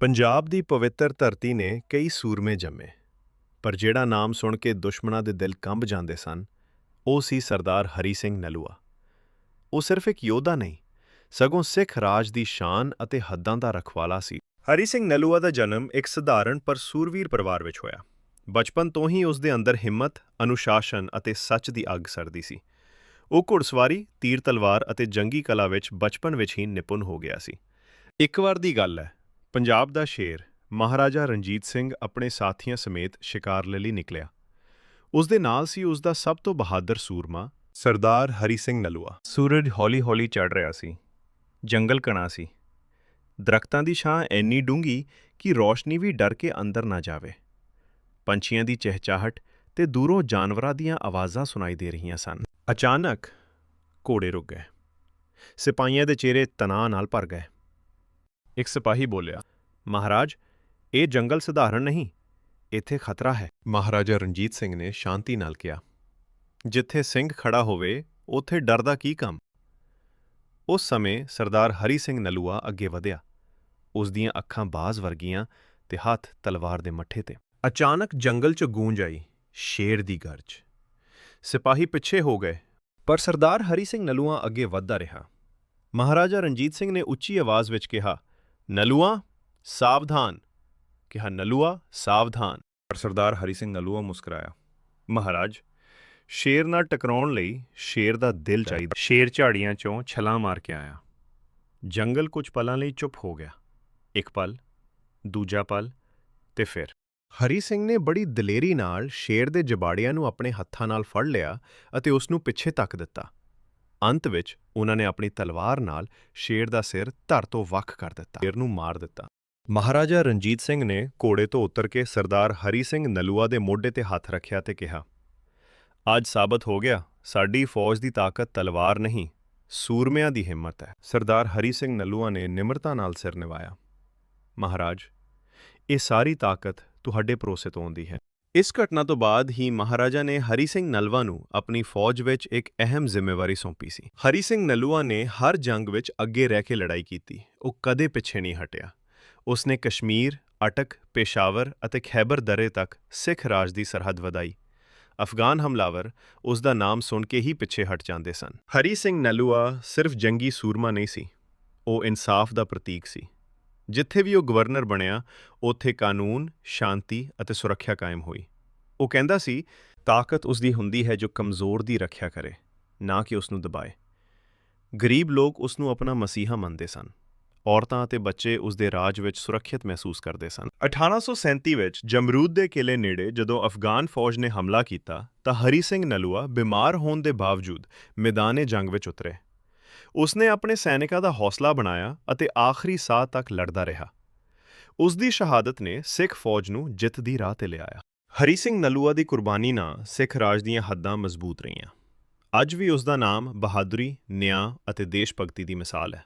ਪੰਜਾਬ ਦੀ ਪਵਿੱਤਰ ਧਰਤੀ ਨੇ ਕਈ ਸੂਰਮੇ ਜੰਮੇ, ਪਰ ਜਿਹੜਾ ਨਾਮ ਸੁਣ ਕੇ ਦੁਸ਼ਮਣਾਂ ਦੇ ਦਿਲ ਕੰਬ ਜਾਂਦੇ ਸਨ, ਉਹ ਸੀ ਸਰਦਾਰ ਹਰੀ ਸਿੰਘ ਨਲੂਆ। ਉਹ ਸਿਰਫ ਇੱਕ ਯੋਧਾ ਨਹੀਂ, ਸਗੋਂ ਸਿੱਖ ਰਾਜ ਦੀ ਸ਼ਾਨ ਅਤੇ ਹੱਦਾਂ ਦਾ ਰਖਵਾਲਾ ਸੀ। ਹਰੀ ਸਿੰਘ ਨਲੂਆ ਦਾ ਜਨਮ ਇੱਕ ਸਧਾਰਨ ਪਰ ਸੂਰਵੀਰ ਪਰਿਵਾਰ ਵਿੱਚ ਹੋਇਆ। ਬਚਪਨ ਤੋਂ ਹੀ ਉਸ ਦੇ ਅੰਦਰ ਹਿੰਮਤ, ਅਨੁਸ਼ਾਸਨ ਅਤੇ ਸੱਚ ਦੀ ਅੱਗ ਸਰਦੀ ਸੀ। ਉਹ ਘੁੜਸਵਾਰੀ, ਤੀਰ ਤਲਵਾਰ ਅਤੇ ਜੰਗੀ ਕਲਾ ਵਿੱਚ ਬਚਪਨ ਵਿੱਚ ਹੀ ਨਿਪੁੰਨ ਹੋ ਗਿਆ ਸੀ। ਇੱਕ ਵਾਰ ਦੀ ਗੱਲ ਹੈ ਪੰਜਾਬ ਦਾ ਸ਼ੇਰ ਮਹਾਰਾਜਾ ਰਣਜੀਤ ਸਿੰਘ ਆਪਣੇ ਸਾਥੀਆਂ ਸਮੇਤ ਸ਼ਿਕਾਰ ਲਈ ਨਿਕਲਿਆ। ਉਸ ਦੇ ਨਾਲ ਸੀ ਉਸ ਦਾ ਸਭ ਤੋਂ ਬਹਾਦਰ ਸੂਰਮਾ, ਸਰਦਾਰ ਹਰੀ ਸਿੰਘ ਨਲੂਆ। ਸੂਰਜ ਹੌਲੀ-ਹੌਲੀ ਚੜ ਰਿਹਾ ਸੀ, ਜੰਗਲ ਕਣਾ ਸੀ। ਦਰਖਤਾਂ ਦੀ ਛਾਂ ਇੰਨੀ ਡੂੰਗੀ ਕਿ ਰੋਸ਼ਨੀ ਵੀ ਡਰ ਕੇ ਅੰਦਰ ਨਾ ਜਾਵੇ। ਪੰਛੀਆਂ ਦੀ ਚਹਿਚਾਹਟ ਤੇ ਦੂਰੋਂ ਜਾਨਵਰਾਂ ਦੀਆਂ ਆਵਾਜ਼ਾਂ ਸੁਣਾਈ ਦੇ ਰਹੀਆਂ ਸਨ। ਅਚਾਨਕ ਘੋੜੇ ਰੁਕ ਗਏ। ਸਿਪਾਹੀਆਂ ਦੇ ਚਿਹਰੇ ਤਣਾਅ ਨਾਲ ਭਰ ਗਏ। ਇੱਕ ਸਿਪਾਹੀ ਬੋਲਿਆ ਮਹਾਰਾਜ ਇਹ ਜੰਗਲ ਸਧਾਰਨ ਨਹੀਂ ਇੱਥੇ ਖਤਰਾ ਹੈ। ਮਹਾਰਾਜਾ ਰਣਜੀਤ ਸਿੰਘ ਨੇ ਸ਼ਾਂਤੀ ਨਾਲ ਕਿਹਾ ਜਿੱਥੇ ਸਿੰਘ ਖੜਾ ਹੋਵੇ ਉੱਥੇ ਡਰ ਦਾ ਕੀ ਕੰਮ? ਉਸ ਸਮੇਂ ਸਰਦਾਰ ਹਰੀ ਸਿੰਘ ਨਲੂਆ ਅੱਗੇ ਵਧਿਆ ਉਸ ਦੀਆਂ ਅੱਖਾਂ ਬਾਜ਼ ਵਰਗੀਆਂ ਤੇ ਹੱਥ ਤਲਵਾਰ ਦੇ ਮੱਠੇ ਤੇ। ਅਚਾਨਕ ਜੰਗਲ 'ਚ ਗੂੰਜ ਆਈ ਸ਼ੇਰ ਦੀ ਗਰਜ। ਸਿਪਾਹੀ ਪਿੱਛੇ ਹੋ ਗਏ ਪਰ ਸਰਦਾਰ ਹਰੀ ਸਿੰਘ ਨਲੂਆ ਅੱਗੇ ਵਧਦਾ ਰਿਹਾ। ਮਹਾਰਾਜਾ ਰਣਜੀਤ ਸਿੰਘ ਨੇ ਉੱਚੀ ਆਵਾਜ਼ ਵਿੱਚ ਕਿਹਾ ਨਲੂਆ ਸਾਵਧਾਨ। ਕਿਹਾ ਨਲੂਆ ਸਾਵਧਾਨ। ਪਰ ਸਰਦਾਰ ਹਰੀ ਸਿੰਘ ਨਲੂਆ ਮੁਸਕਰਾਇਆ। ਮਹਾਰਾਜ ਸ਼ੇਰ ਨਾਲ ਟਕਰਾਉਣ ਲਈ ਸ਼ੇਰ ਦਾ ਦਿਲ ਚਾਹੀਦਾ। ਸ਼ੇਰ ਝਾੜੀਆਂ ਚੋਂ ਛਲਾਂ ਮਾਰ ਕੇ ਆਇਆ। ਜੰਗਲ ਕੁਝ ਪਲਾਂ ਲਈ ਚੁੱਪ ਹੋ ਗਿਆ। ਇੱਕ ਪਲ ਦੂਜਾ ਪਲ ਤੇ ਫਿਰ। ਹਰੀ ਸਿੰਘ ਨੇ ਬੜੀ ਦਲੇਰੀ ਨਾਲ ਸ਼ੇਰ ਦੇ ਜਬਾੜਿਆਂ ਨੂੰ ਆਪਣੇ ਹੱਥਾਂ ਨਾਲ ਫੜ ਲਿਆ ਅਤੇ ਉਸ ਨੂੰ ਪਿੱਛੇ ਤੱਕ ਦਿੱਤਾ। ਅੰਤ ਵਿੱਚ ਉਹਨਾਂ ਨੇ ਆਪਣੀ ਤਲਵਾਰ ਨਾਲ ਸ਼ੇਰ ਦਾ ਸਿਰ ਧਰ ਤੋਂ ਵੱਖ ਕਰ ਦਿੱਤਾ, ਸ਼ੇਰ ਨੂੰ ਮਾਰ ਦਿੱਤਾ। ਮਹਾਰਾਜਾ ਰਣਜੀਤ ਸਿੰਘ ਨੇ ਘੋੜੇ ਤੋਂ ਉਤਰ ਕੇ ਸਰਦਾਰ ਹਰੀ ਸਿੰਘ ਨਲੂਆ ਦੇ ਮੋਢੇ ਤੇ ਹੱਥ ਰੱਖਿਆ ਤੇ ਕਿਹਾ, ਅੱਜ ਸਾਬਤ ਹੋ ਗਿਆ, ਸਾਡੀ ਫੌਜ ਦੀ ਤਾਕਤ ਤਲਵਾਰ ਨਹੀਂ, ਸੂਰਮਿਆਂ ਦੀ ਹਿੰਮਤ ਹੈ। ਸਰਦਾਰ ਹਰੀ ਸਿੰਘ ਨਲੂਆ ਨੇ ਨਿਮਰਤਾ ਨਾਲ ਸਿਰ ਨਿਵਾਇਆ। ਮਹਾਰਾਜ, ਇਹ ਸਾਰੀ ਤਾਕਤ ਤੁਹਾਡੇ ਭਰੋਸੇ ਤੋਂ ਆਉਂਦੀ ਹੈ। ਇਸ ਘਟਨਾ ਤੋਂ ਬਾਅਦ ਹੀ ਮਹਾਰਾਜਾ ਨੇ ਹਰੀ ਸਿੰਘ ਨਲਵਾ ਨੂੰ ਆਪਣੀ ਫੌਜ ਵਿੱਚ ਇੱਕ ਅਹਿਮ ਜ਼ਿੰਮੇਵਾਰੀ ਸੌਂਪੀ ਸੀ। ਹਰੀ ਸਿੰਘ ਨਲੂਆ ਨੇ ਹਰ ਜੰਗ ਵਿੱਚ ਅੱਗੇ ਰਹਿ ਕੇ ਲੜਾਈ ਕੀਤੀ। ਉਹ ਕਦੇ ਪਿੱਛੇ ਨਹੀਂ ਹਟਿਆ। ਉਸਨੇ ਕਸ਼ਮੀਰ, ਅਟਕ, ਪੇਸ਼ਾਵਰ ਅਤੇ ਖੈਬਰ ਦਰੇ ਤੱਕ ਸਿੱਖ ਰਾਜ ਦੀ ਸਰਹੱਦ ਵਧਾਈ। ਅਫਗਾਨ ਹਮਲਾਵਰ ਉਸ ਦਾ ਨਾਮ ਸੁਣ ਕੇ ਹੀ ਪਿੱਛੇ ਹਟ ਜਾਂਦੇ ਸਨ। ਹਰੀ ਸਿੰਘ ਨਲੂਆ ਸਿਰਫ ਜੰਗੀ ਸੂਰਮਾ ਨਹੀਂ ਸੀ। ਉਹ ਇਨਸਾਫ ਦਾ ਪ੍ਰਤੀਕ ਸੀ। ਜਿੱਥੇ ਵੀ ਉਹ ਗਵਰਨਰ ਬਣਿਆ, ਉੱਥੇ ਕਾਨੂੰਨ, ਸ਼ਾਂਤੀ ਅਤੇ ਸੁਰੱਖਿਆ ਕਾਇਮ ਹੋਈ। ਉਹ ਕਹਿੰਦਾ ਸੀ, ਤਾਕਤ ਉਸ ਦੀ ਹੁੰਦੀ ਹੈ ਜੋ ਕਮਜ਼ੋਰ ਦੀ ਰੱਖਿਆ ਕਰੇ, ਨਾ ਕਿ ਉਸ ਨੂੰ ਦਬਾਏ। ਗਰੀਬ ਲੋਕ ਉਸ ਨੂੰ ਆਪਣਾ ਮਸੀਹਾ ਮੰਨਦੇ ਸਨ। ਔਰਤਾਂ ਅਤੇ ਬੱਚੇ ਉਸ ਦੇ ਰਾਜ ਵਿੱਚ ਸੁਰੱਖਿਅਤ ਮਹਿਸੂਸ ਕਰਦੇ ਸਨ। 1837 ਵਿੱਚ ਜਮਰੂਦ ਦੇ ਕਿਲੇ ਨੇੜੇ ਜਦੋਂ ਅਫਗਾਨ ਫੌਜ ਨੇ ਹਮਲਾ ਕੀਤਾ, ਤਾਂ ਹਰੀ ਸਿੰਘ ਨਲੂਆ ਬਿਮਾਰ ਹੋਣ ਦੇ ਬਾਵਜੂਦ ਮੈਦਾਨੇ ਜੰਗ ਵਿੱਚ ਉਤਰੇ। ਉਸਨੇ ਆਪਣੇ ਸੈਨਿਕਾਂ ਦਾ ਹੌਸਲਾ ਬਣਾਇਆ ਅਤੇ ਆਖਰੀ ਸਾਹ ਤੱਕ ਲੜਦਾ ਰਿਹਾ। ਉਸ ਦੀ ਸ਼ਹਾਦਤ ਨੇ ਸਿੱਖ ਫੌਜ ਨੂੰ ਜਿੱਤ ਦੀ ਰਾਹ ਤੇ ਲਿਆਇਆ। ਹਰੀ ਸਿੰਘ ਨਲੂਆ ਦੀ ਕੁਰਬਾਨੀ ਨਾਲ ਸਿੱਖ ਰਾਜ ਦੀਆਂ ਹੱਦਾਂ ਮਜ਼ਬੂਤ ਰਹੀਆਂ। ਅੱਜ ਵੀ ਉਸ ਦਾ ਨਾਮ ਬਹਾਦਰੀ, ਨਿਆਂ ਅਤੇ ਦੇਸ਼ ਭਗਤੀ ਦੀ ਮਿਸਾਲ ਹੈ।